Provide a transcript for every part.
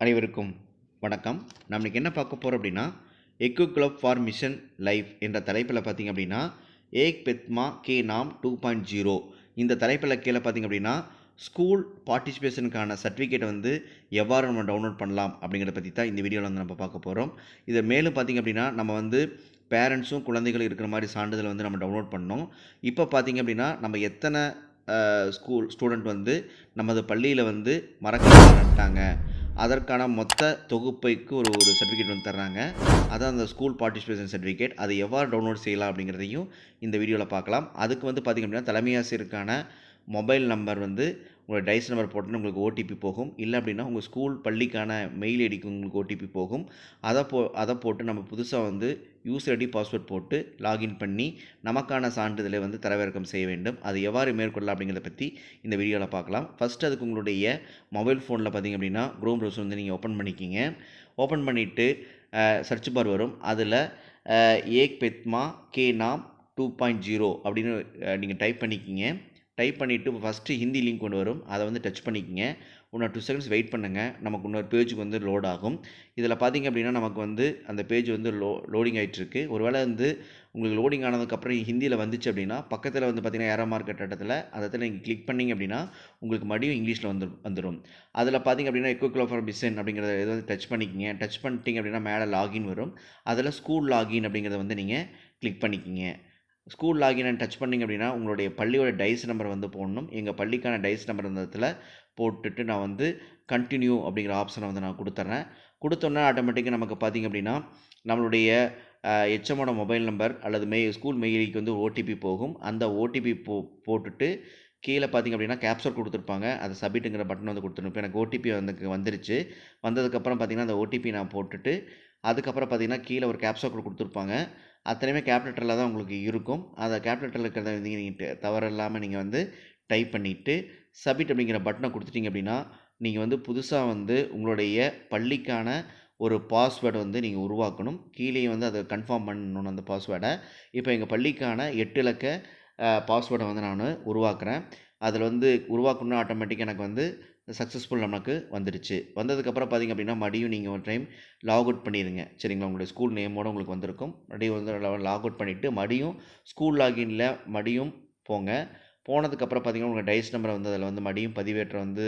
அனைவருக்கும் வணக்கம். நம்ம இன்றைக்கி என்ன பார்க்க போகிறோம் அப்படின்னா eco club for mission life என்ற தலைப்பில் பார்த்தீங்க அப்படின்னா Ek Ped Maa Ke Naam two point zero இந்த தலைப்பில் கீழே பார்த்தீங்க அப்படின்னா ஸ்கூல் பார்ட்டிசிபேஷனுக்கான சர்டிஃபிகேட் வந்து எவ்வாறு நம்ம டவுன்லோட் பண்ணலாம் அப்படிங்கிறத பற்றி தான் இந்த வீடியோவில் வந்து நம்ம பார்க்க போகிறோம் இதை மேலும் பார்த்தீங்க அப்படின்னா நம்ம வந்து பேரண்ட்ஸும் குழந்தைகளும் இருக்கிற மாதிரி சான்றிதழ் வந்து நம்ம டவுன்லோட் பண்ணோம். இப்போ பார்த்திங்க அப்படின்னா நம்ம எத்தனை ஸ்கூல் ஸ்டூடெண்ட் வந்து நமது பள்ளியில் வந்து மறக்க மறக்காட்டாங்க அதற்கான மொத்த தொகுப்பைக்கு ஒரு ஒரு சர்டிஃபிகேட் வந்து தர்றாங்க. அதான் அந்த ஸ்கூல் பார்ட்டிசிபேஷன் சர்டிஃபிகேட் அதை எவ்வாறு டவுன்லோட் செய்யலாம் அப்படிங்கிறதையும் இந்த வீடியோவில் பார்க்கலாம். அதுக்கு வந்து பார்த்திங்க அப்படின்னா தலைமை ஆசிரியருக்கான மொபைல் நம்பர் வந்து உங்களோட டைஸ் நம்பர் போட்டோன்னா உங்களுக்கு ஓடிபி போகும். இல்லை அப்படின்னா உங்கள் ஸ்கூல் பள்ளிக்கான மெயில் ஐடிக்கு உங்களுக்கு ஓடிபி போகும். அதை போ அதை போட்டு நம்ம புதுசாக வந்து யூசர் ஐடி பாஸ்வேர்ட் போட்டு லாகின் பண்ணி நமக்கான சான்றிதழை வந்து தரவிறக்கம் செய்ய வேண்டும். அது எவ்வாறு மேற்கொள்ளலாம் அப்படிங்கிறத பற்றி இந்த வீடியோவில் பார்க்கலாம். ஃபஸ்ட்டு அதுக்கு உங்களுடைய மொபைல் ஃபோனில் பார்த்திங்க அப்படின்னா க்ரோம் ப்ரௌசர் வந்து நீங்கள் ஓப்பன் பண்ணிக்கிங்க. ஓப்பன் பண்ணிவிட்டு சர்ச் பார் வரும். அதில் Ek Ped Maa Ke Naam two point zero அப்படின்னு நீங்கள் டைப் பண்ணிக்கிங்க. டைப் பண்ணிவிட்டு ஃபஸ்ட்டு ஹிந்தி லிங்க் கொண்டு வரும். அதை வந்து டச் பண்ணிக்கோங்க. இன்னொரு டூ செகண்ட்ஸ் வெயிட் பண்ணுங்கள் நமக்கு இன்னொரு பேஜுக்கு வந்து லோட் ஆகும். இதில் பார்த்திங்க அப்படின்னா நமக்கு வந்து அந்த பேஜ் வந்து லோ லோடிங் ஆகிட்டுருக்கு ஒருவேளை வந்து உங்களுக்கு லோடிங் ஆனதுக்கப்புறம் ஹிந்தியில் வந்துச்சு அப்படின்னா பக்கத்தில் வந்து பார்த்திங்கன்னா ஏரோ மார்க்கெட் இடத்துல அந்த இடத்துல நீங்கள் கிளிக் பண்ணிங்க அப்படின்னா உங்களுக்கு மறுபடியும் இங்கிலீஷில் வந்து வந்துடும் அதில் பார்த்திங்க அப்படின்னா எக்கோ ஃபார் பிசன் அப்படிங்கிறத இது வந்து டச் பண்ணிக்கிங்க. டச் பண்ணிட்டீங்க அப்படின்னா மேலே லாகின் வரும். அதில் ஸ்கூல் லாகின் அப்படிங்கிறத வந்து நீங்கள் கிளிக் பண்ணிக்கிங்க. ஸ்கூல் லாகின் டச் பண்ணிங்க அப்படின்னா உங்களுடைய பள்ளியோட டைஸ் நம்பர் வந்து போடணும். எங்கள் பள்ளிக்கான டைஸ் நம்பர் இருந்ததில் போட்டுட்டு நான் வந்து கண்டினியூ அப்படிங்கிற ஆப்ஷனை வந்து நான் கொடுத்துட்றேன் கொடுத்தோன்னே ஆட்டோமேட்டிக்காக நமக்கு பார்த்திங்க அப்படின்னா நம்மளுடைய எச்எம்மோட மொபைல் நம்பர் அல்லது மெய் ஸ்கூல் மெயிலுக்கு வந்து ஓடிபி போகும். அந்த ஓடிபி போ போட்டுட்டு கீழே பார்த்திங்க அப்படின்னா கேப்சர் கொடுத்துருப்பாங்க. அதை சப்மிட்டுங்கிற பட்டன் வந்து கொடுத்துருப்போம் எனக்கு ஓடிபி வந்து வந்துருச்சு. வந்ததுக்கப்புறம் பார்த்திங்கன்னா அந்த ஓடிபி நான் போட்டுட்டு அதுக்கப்புறம் பார்த்திங்கன்னா கீழே ஒரு கேப்சாக்கள் கொடுத்துருப்பாங்க. அத்தனையுமே கேப்லெட்டரில் தான் உங்களுக்கு இருக்கும். அந்த கேப்லெட்டரில் இருக்கிறத வந்து நீங்கள் தவறு இல்லாமல் நீங்கள் வந்து டைப் பண்ணிவிட்டு சப்மிட் அப்படிங்கிற பட்டனை கொடுத்துட்டிங்க அப்படின்னா நீங்கள் வந்து புதுசாக வந்து உங்களுடைய பள்ளிக்கான ஒரு பாஸ்வேர்டை வந்து நீங்கள் உருவாக்கணும். கீழே வந்து அதை கன்ஃபார்ம் பண்ணணும் அந்த பாஸ்வேர்டை இப்போ எங்கள் பள்ளிக்கான எட்டு இலக்க பாஸ்வேர்டை வந்து நான் உருவாக்குறேன். அதில் வந்து உருவாக்கணும்னா ஆட்டோமேட்டிக்காக எனக்கு வந்து சக்ஸஸ்ஃபுல் நமக்கு வந்துடுச்சு. வந்ததுக்கப்புறம் பார்த்திங்க அப்படின்னா மறுபடியும் நீங்கள் ஒரு டைம் லாக் அவுட் பண்ணிடுங்க. சரிங்களா? உங்களுடைய ஸ்கூல் நேமோடு உங்களுக்கு வந்திருக்கும். மறுபடியும் வந்து லாக் அவுட் பண்ணிவிட்டு மறுபடியும் ஸ்கூல் லாகின்ல மறுபடியும் போங்க. போனதுக்கப்புறம் பார்த்திங்கன்னா உங்கள் டைஸ் நம்பரை வந்து அதில் வந்து மறுபடியும் பதிவேற்ற வந்து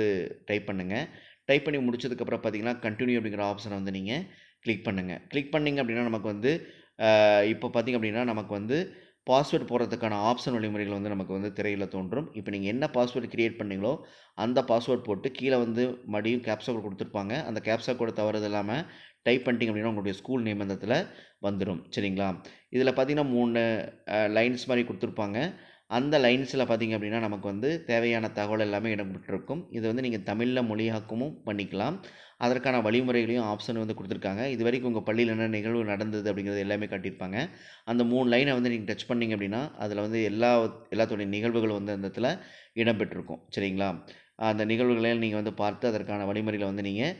டைப் பண்ணுங்கள் டைப் பண்ணி முடிச்சதுக்கப்புறம் பார்த்திங்கன்னா கண்டினியூ அப்படிங்கிற ஆப்ஷனை வந்து நீங்கள் கிளிக் பண்ணுங்கள் கிளிக் பண்ணிங்க அப்படின்னா நமக்கு வந்து இப்போ பார்த்திங்க அப்படின்னா நமக்கு வந்து பாஸ்வேர்டு போடுறதுக்கான ஆப்ஷன் வழிமுறைகள் வந்து நமக்கு வந்து திரையில் தோன்றும். இப்போ நீங்கள் என்ன பாஸ்வேர்டு க்ரியேட் பண்ணீங்களோ அந்த பாஸ்வேர்ட் போட்டு கீழே வந்து மறுபடியும் கேப்சா கோட் கொடுத்துருப்பாங்க. அந்த கேப்சா கோட் தவறது இல்லாமல் டைப் பண்ணிட்டீங்க அப்படின்னா உங்களுடைய ஸ்கூல் நேம் வந்துடும் சரிங்களா? இதில் பார்த்தீங்கன்னா மூணு லைன்ஸ் மாதிரி கொடுத்துருப்பாங்க. அந்த லைன்ஸில் பார்த்திங்க அப்படின்னா நமக்கு வந்து தேவையான தகவல் எல்லாமே இடம்பெற்றிருக்கும். இது வந்து நீங்கள் தமிழில் மொழியாக்கமும் பண்ணிக்கலாம். அதற்கான வழிமுறைகளையும் ஆப்ஷன் வந்து கொடுத்துருக்காங்க. இது வரைக்கும் உங்கள் பள்ளியில் என்ன நிகழ்வு நடந்தது அப்படிங்கிறது எல்லாமே காட்டியிருப்பாங்க. அந்த மூணு லைனை வந்து நீங்கள் டச் பண்ணிங்க அப்படின்னா அதில் வந்து எல்லா எல்லாத்துடைய நிகழ்வுகளும் வந்து அந்த இடத்துல இடம்பெற்றிருக்கும். சரிங்களா? அந்த நிகழ்வுகளையும் நீங்கள் வந்து பார்த்து அதற்கான வழிமுறைகளை வந்து நீங்கள்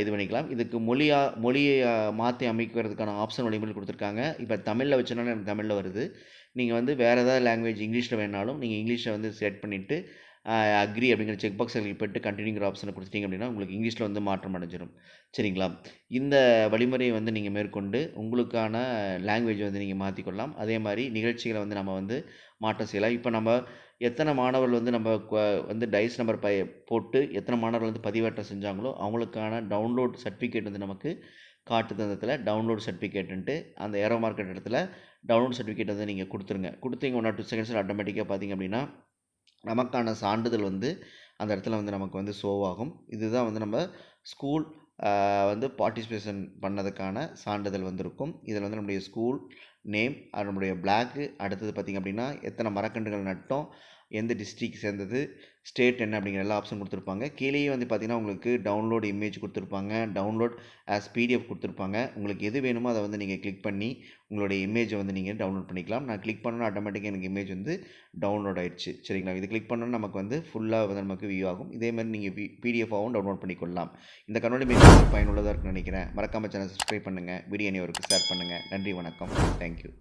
இது பண்ணிக்கலாம். இதுக்கு மொழியாக மொழியை மாற்றி அமைக்கிறதுக்கான ஆப்ஷன் வழிமுறை கொடுத்துருக்காங்க. இப்போ தமிழில் வச்சோன்னா எனக்கு தமிழில் வருது. நீங்கள் வந்து வேறு ஏதாவது லாங்குவேஜ் இங்கிலீஷில் வேணாலும் நீங்கள் இங்கிலீஷில் வந்து செட் பண்ணிவிட்டு அக்ரி அப்படிங்கிற செக் பாக்ஸில் போய்ட்டு கண்டினியூங்கிற ஆப்ஷனை கொடுத்துட்டிங்க அப்படின்னா உங்களுக்கு இங்கிலீஷில் வந்து மாற்றம் அடைஞ்சிடும் சரிங்களா? இந்த வழிமுறையை வந்து நீங்கள் மேற்கொண்டு உங்களுக்கான லாங்குவேஜ் வந்து நீங்கள் மாற்றிக்கொள்ளலாம் அதே மாதிரி நிகழ்ச்சிகளை வந்து நம்ம வந்து மாற்றம் செய்யலாம். இப்போ நம்ம எத்தனை மாணவர்கள் வந்து நம்ம வந்து டைஸ் நம்பர் ப போட்டு எத்தனை மாணவர்கள் வந்து பதிவேற்றம் செஞ்சாங்களோ அவங்களுக்கான டவுன்லோட் சர்டிஃபிகேட் வந்து நமக்கு காட்டு தந்தத்தில் டவுன்லோட் சர்டிஃபிகேட்டுன்ட்டு அந்த ஏரோ மார்க்கெட் இடத்துல டவுன்லோட் சர்டிஃபிகேட் வந்து நீங்கள் கொடுத்துருங்க. கொடுத்தீங்க ஒன் ஆர் டூ செகண்ட்ஸில் ஆட்டோமேட்டிக்காக பார்த்தீங்க அப்படின்னா நமக்கான சான்றிதழ் வந்து அந்த இடத்துல வந்து நமக்கு வந்து ஷோவாகும் இதுதான் வந்து நம்ம ஸ்கூல் வந்து பார்ட்டிசிபேஷன் பண்ணதுக்கான சான்றிதழ் வந்திருக்கும். இதில் வந்து நம்முடைய ஸ்கூல் நேம் நம்முடைய பிளாக்கு அடுத்தது பார்த்திங்க அப்படின்னா எத்தனை மரக்கன்றுகள் நட்டோம் எந்த டிஸ்ட்ரிக் சேர்ந்தது ஸ்டேட் என்ன அப்படிங்கிற எல்லா ஆப்ஷன் கொடுத்துருப்பாங்க. கீழேயே வந்து பார்த்திங்கன்னா உங்களுக்கு டவுன்லோட் இமேஜ் கொடுத்துருப்பாங்க. டவுன்லோட் ஆஸ் பிடிஎஃப் கொடுத்துருப்பாங்க. உங்களுக்கு எது வேணுமோ அதை வந்து நீங்கள் கிளிக் பண்ணி உங்களுடைய இமேஜை வந்து நீங்கள் டவுன்லோட் பண்ணிக்கலாம். நான் கிளிக் பண்ணணும் ஆட்டோமேட்டிக்காக எனக்கு இமேஜ் வந்து டவுன்லோட் ஆயிடுச்சு. சரிங்களா? இது கிளிக் பண்ணோன்னா நமக்கு வந்து ஃபுல்லாக வந்து நமக்கு வியூ ஆகும். இதேமாதிரி நீங்கள் பி பிடிஎஃபாகவும் டவுன்லோட் பண்ணிக்கொள்ளலாம். இந்த கண்ணோடி மிக பயனுள்ளதாக இருக்குன்னு நினைக்கிறேன். மறக்காமல் சேனல் சப்ஸ்கிரைப் பண்ணுங்கள் வீடியோ அனைவருக்கு ஷேர் பண்ணுங்கள் நன்றி வணக்கம். தேங்க்யூ